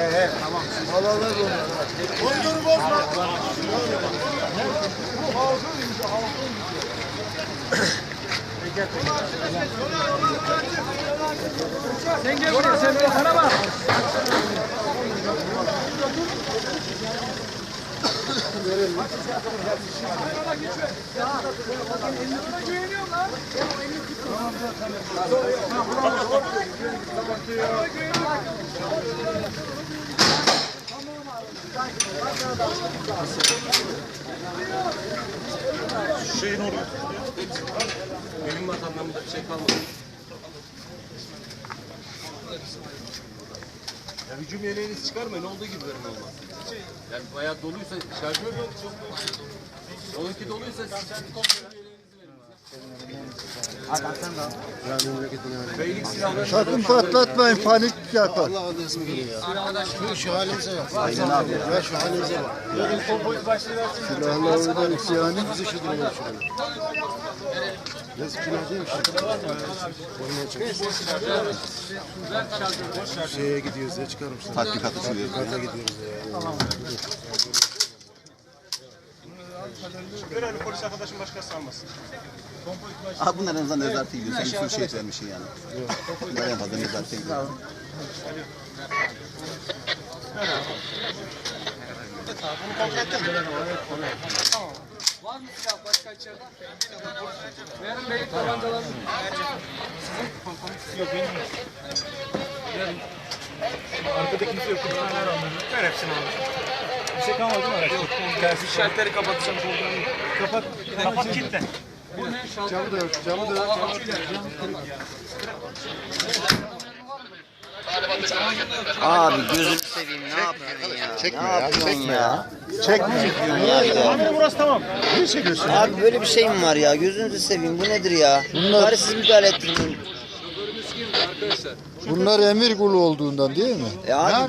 He he tamam. Havalar onu. Koridor'u bozma. Sen gel buraya sen de sana bak. Şeyin oraya. Benim vatandaşımda bir şey kalmadı. Ya hücum yeleğiniz çıkarmayın olduğu gibi verin olmaz. Yani bayağı doluysa şarjör yok. Onunki doluysa siz komple yeleğinizi verin. Sakın patlatmayın panik yapar. Allah Allah ismi geliyor ya. Şu, şu halimize bak. Aynen abi ya. Şu halimize bak. Silahla orada isyanı. Bizi şu duruma düşürelim. Yazık günah değil mi? Şeye gidiyoruz ya çıkarmışlar. Tatbikat usulü. Kata gidiyoruz ya. Görelim polis arkadaşım başkası almasın. Aha bunlar en azından nezarete gidiyor. Sen bir sürü şey vermişsin yani. Bunlar en fazla nezarete gidiyor. Var mı silah başka içeride? Verin beylik tabancalarını. Arkada kimse yok. Ver hepsini abi. Bir şey kalmadı? Yok. Tersi Şalteri kapatacağım. kapat. Kapat kitle. Bu ne? Camı da yok. Camı da yok. Abi gözünü seveyim ne yapıyorsun ya? Çekme ne ya, yapıyorsun çekme ya? Çekme. Çekiyorsun ya. Abi burası tamam. Niye çekiyorsun? Abi böyle bir şey mi var ya? Gözünüzü seveyim bu nedir ya? Bunlar- Bari siz müdahale ettirin. Bunlar emir kulu olduğundan değil mi? E abi